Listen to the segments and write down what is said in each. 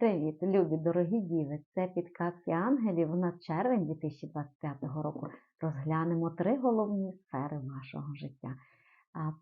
Привіт, любі дорогі діви! Це підказки ангелів на червень 2025 року. Розглянемо три головні сфери вашого життя.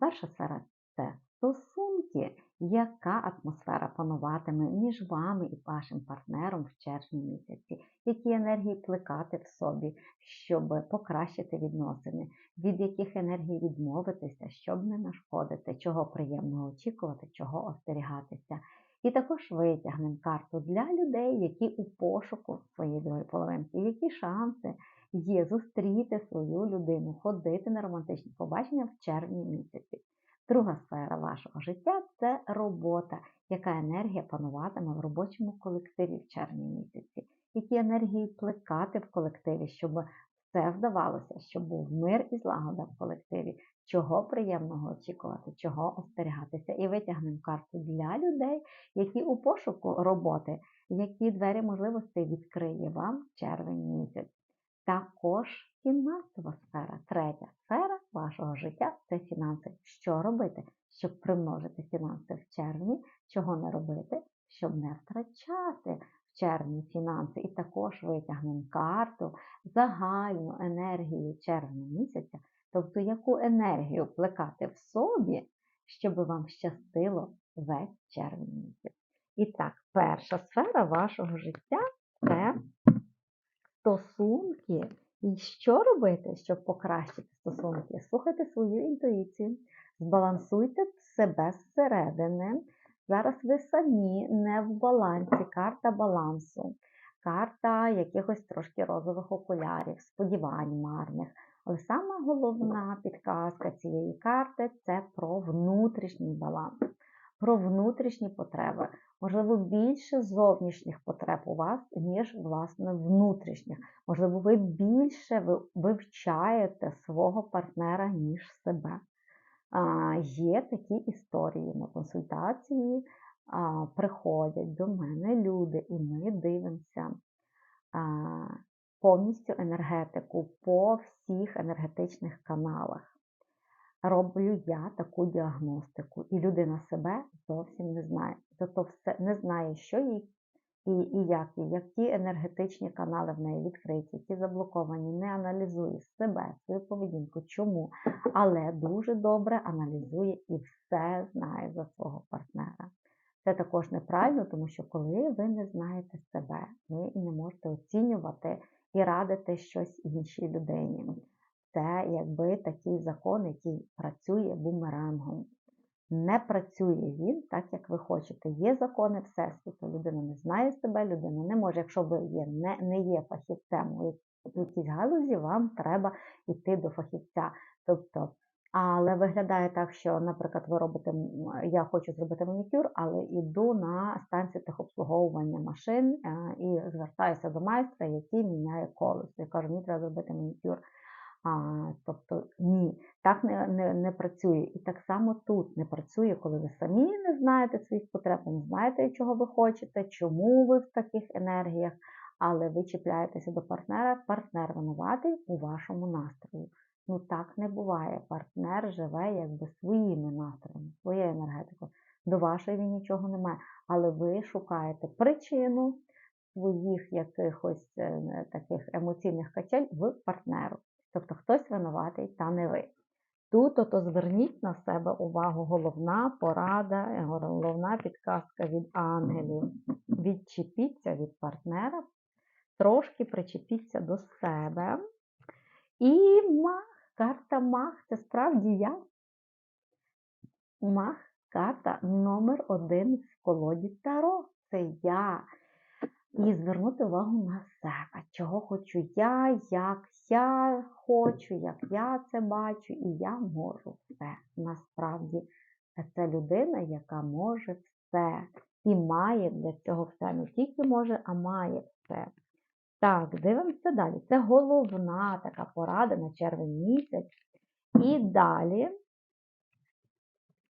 Перша сфера це стосунки, яка атмосфера пануватиме між вами і вашим партнером в червні місяці, які енергії плекати в собі, щоб покращити відносини, від яких енергій відмовитися, щоб не нашкодити, чого приємного очікувати, чого остерігатися. І також витягнемо карту для людей, які у пошуку своєї другої половинки, які шанси є зустріти свою людину, ходити на романтичні побачення в червні місяці. Друга сфера вашого життя це робота, яка енергія пануватиме в робочому колективі в червні місяці, які енергії плекати в колективі, щоб все вдавалося, щоб був мир і злагода в колективі, чого приємного очікувати, чого остерігатися. І витягнемо карту для людей, які у пошуку роботи, які двері можливостей відкриє вам червень місяць. Також фінансова сфера, третя сфера вашого життя це фінанси. Що робити, щоб примножити фінанси в червні, чого не робити, щоб не втрачати в червні фінанси. І також витягнемо карту загальну енергію червня місяця, тобто яку енергію плекати в собі, щоб вам щастило весь червень місяць. І так, перша сфера вашого життя це стосунки. І що робити, щоб покращити стосунки? Слухайте свою інтуїцію, збалансуйте себе зсередини. Зараз ви самі не в балансі, карта балансу, карта якихось трошки розових окулярів, сподівань марних. Але саме головна підказка цієї карти це про внутрішній баланс, про внутрішні потреби. Можливо, більше зовнішніх потреб у вас, ніж, власне, внутрішніх. Можливо, ви більше вивчаєте свого партнера, ніж себе. А, Є такі історії на консультації, а, приходять до мене люди, і ми дивимося а, повністю енергетику по всіх енергетичних каналах. Роблю я таку діагностику, і людина себе зовсім не знає. Зато все не знає, що їй і і як їй, які енергетичні канали в неї відкриті, які заблоковані, не аналізує себе, свою поведінку, чому, але дуже добре аналізує і все знає за свого партнера. Це також неправильно, тому що коли ви не знаєте себе, ви не можете оцінювати і радити щось іншій людині. Це якби такий закон, який працює бумерангом. Не працює він так, як ви хочете. Є закони Всесвіту, людина не знає себе, людина не може. Якщо ви є, не не є фахівцем у якійсь галузі, вам треба йти до фахівця. Тобто, Але виглядає так, що, наприклад, ви робите, я хочу зробити манікюр, але йду на станцію техобслуговування машин е, і звертаюся до майстра, який міняє колесо. Я кажу, мені треба зробити манікюр. А, Тобто ні, так не, не, не працює. І так само тут не працює, коли ви самі не знаєте своїх потреб, не знаєте, чого ви хочете, чому ви в таких енергіях, але ви чіпляєтеся до партнера, партнер винуватий у вашому настрої. Ну так не буває. Партнер живе якби своїми настроями, своєю енергетикою. До вашої він нічого немає. Але ви шукаєте причину своїх якихось е, таких емоційних качель в партнеру. Тобто хтось винуватий, та не ви. Тут ото зверніть на себе увагу головна порада, головна підказка від ангелів. Відчепіться від партнера, трошки причепіться до себе. І карта мах це справді я. Мах карта номер один в колоді Таро. Це я і звернути увагу на себе, чого хочу я, як я хочу, як я це бачу, і я можу все. Насправді це людина, яка може все і має для цього все. Не тільки може, а має все. Так, дивимося далі. Це головна така порада на червень місяць. І далі,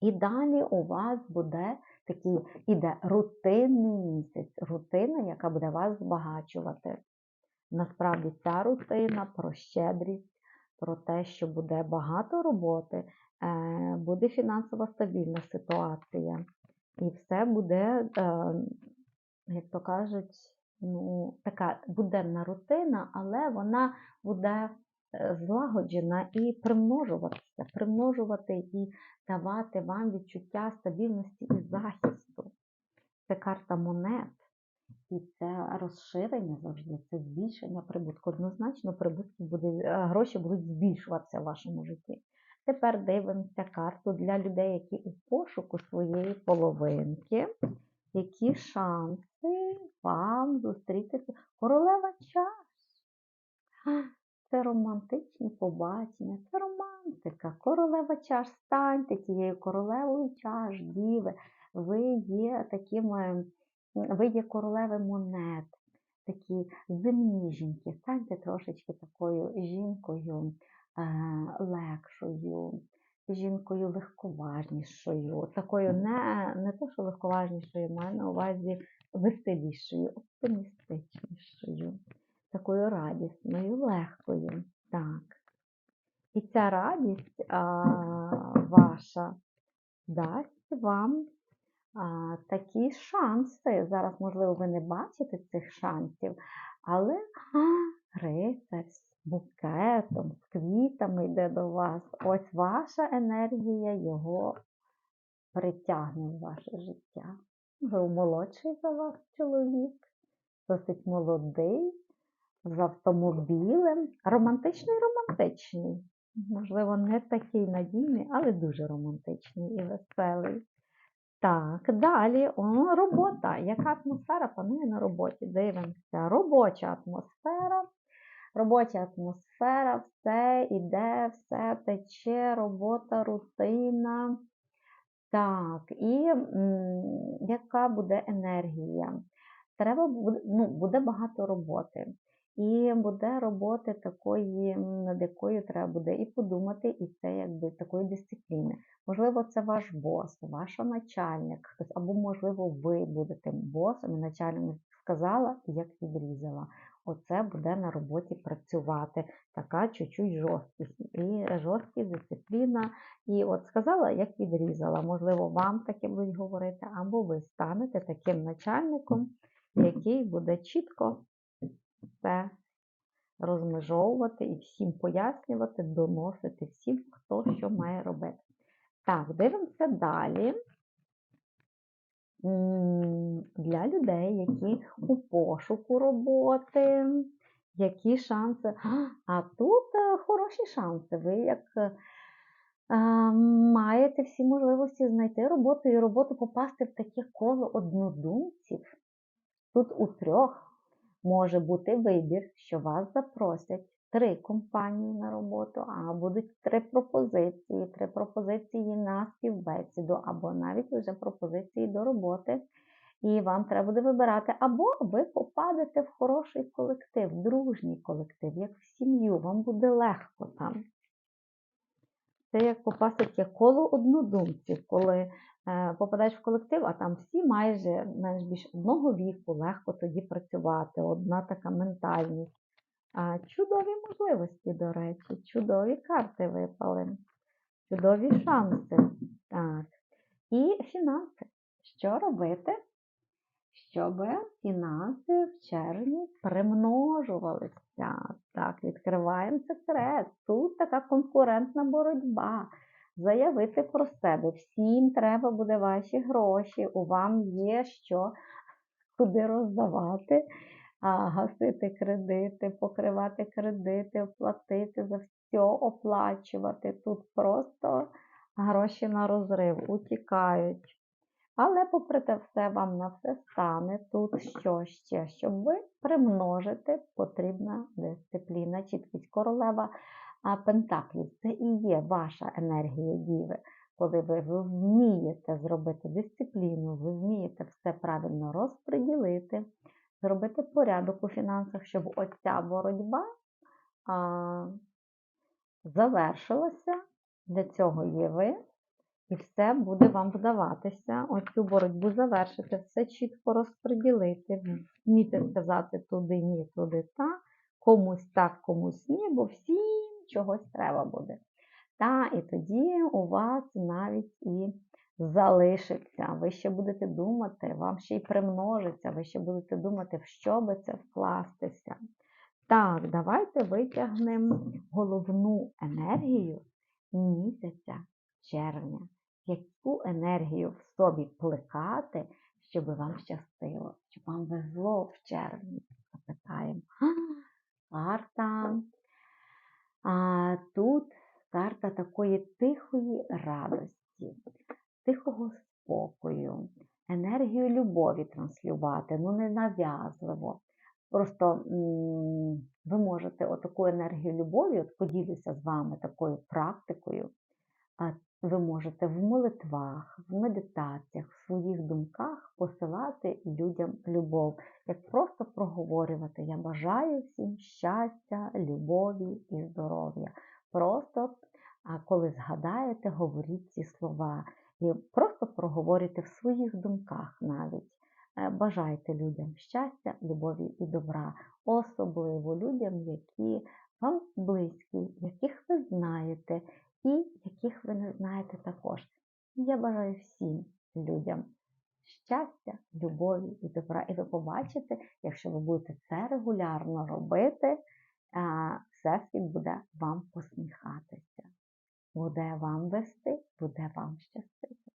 і далі у вас буде такий іде рутинний місяць, рутина, яка буде вас збагачувати. Насправді ця рутина про щедрість, про те, що буде багато роботи, е, буде фінансово стабільна ситуація. І все буде е, як то кажуть, ну, така буденна рутина, але вона буде е, злагоджена і примножуватися, примножувати і давати вам відчуття стабільності і захисту. Це карта монет. І це розширення завжди, це збільшення прибутку. Однозначно, прибутки буде, е, гроші будуть збільшуватися в вашому житті. Тепер дивимося карту для людей, які у пошуку своєї половинки. Які шанси вам зустрітися? Королева чаш. Це романтичні побачення, це романтика. Королева чаш, станьте тією королевою чаш, діви. Ви є такими, ви є королеви монет, такі земні жінки. Станьте трошечки такою жінкою е, легшою, жінкою легковажнішою, такою не, не то, що легковажнішою, маю на увазі веселішою, оптимістичнішою, такою радісною, легкою. Так. І ця радість а, ваша дасть вам а, такі шанси. Зараз, можливо, ви не бачите цих шансів, але а, рицар з букетом, з квітами йде до вас. Ось ваша енергія його притягне в ваше життя. Ви молодший за вас чоловік, досить молодий, з автомобілем. Романтичний, романтичний. Можливо, не такий надійний, але дуже романтичний і веселий. Так, далі о, робота. Яка атмосфера панує на роботі? Дивимося. Робоча атмосфера. Робоча атмосфера, все іде, все тече, робота, рутина. Так, і яка буде енергія? Треба буде, ну, буде багато роботи. І буде роботи такої, над якою треба буде і подумати, і це якби такої дисципліни. Можливо, це ваш бос, ваш начальник, хтось, або, можливо, ви будете босом і начальником сказала, як відрізала. Оце буде на роботі працювати. Така чуть-чуть жорсткість. І жорсткість, дисципліна. І от сказала, як відрізала. Можливо, вам таке будуть говорити, або ви станете таким начальником, який буде чітко все розмежовувати і всім пояснювати, доносити всім, хто що має робити. Так, дивимося далі. Для людей, які у пошуку роботи, які шанси. А, А тут е, хороші шанси. Ви як е, е, маєте всі можливості знайти роботу і роботу попасти в таке коло однодумців. Тут у трьох може бути вибір, що вас запросять три компанії на роботу, а будуть три пропозиції, три пропозиції на співбесіду, або навіть вже пропозиції до роботи. І вам треба буде вибирати, або ви попадете в хороший колектив, дружній колектив, як в сім'ю, вам буде легко там. Це як попасти таке коло однодумців, коли е, попадаєш в колектив, а там всі майже менш більш одного віку, легко тоді працювати, одна така ментальність. А, чудові можливості, до речі, чудові карти випали, чудові шанси. Так. І фінанси. Що робити, щоб фінанси в червні примножувалися? Так, відкриваємо секрет. Тут така конкурентна боротьба. Заявити про себе. Всім треба буде ваші гроші, у вам є що куди роздавати гасити кредити, покривати кредити, оплатити за все оплачувати. Тут просто гроші на розрив утікають. Але, попри те все, вам на все стане тут що ще, щоб ви примножити потрібна дисципліна, чіткість королева Пентаклів. Це і є ваша енергія діви. Коли ви, ви вмієте зробити дисципліну, ви вмієте все правильно розподілити, зробити порядок у фінансах, щоб оця боротьба а, завершилася. Для цього є ви, і все буде вам вдаватися. Оцю боротьбу завершити, все чітко розподілити, вміти сказати туди, ні, туди так, комусь так, комусь ні, бо всім чогось треба буде. Та, і тоді у вас навіть і залишиться. Ви ще будете думати, вам ще й примножиться, ви ще будете думати, в що би це вкластися. Так, давайте витягнемо головну енергію місяця червня. Яку енергію в собі плекати, щоб вам щастило, щоб вам везло в червні? Запитаємо. Карта. А тут карта такої тихої радості, тихого спокою, енергію любові транслювати, ну не нав'язливо. Просто ви можете отаку енергію любові, от поділюся з вами такою практикою. Ви можете в молитвах, в медитаціях, в своїх думках посилати людям любов, як просто проговорювати. Я бажаю всім щастя, любові і здоров'я. Просто коли згадаєте, говоріть ці слова. І просто проговорюйте в своїх думках навіть. Е, Бажайте людям щастя, любові і добра, особливо людям, які вам близькі, яких ви знаєте, і яких ви не знаєте також. Я бажаю всім людям щастя, любові і добра. І ви побачите, якщо ви будете це регулярно робити, Всесвіт буде вам посміхатися, буде вам вести, буде вам щастити.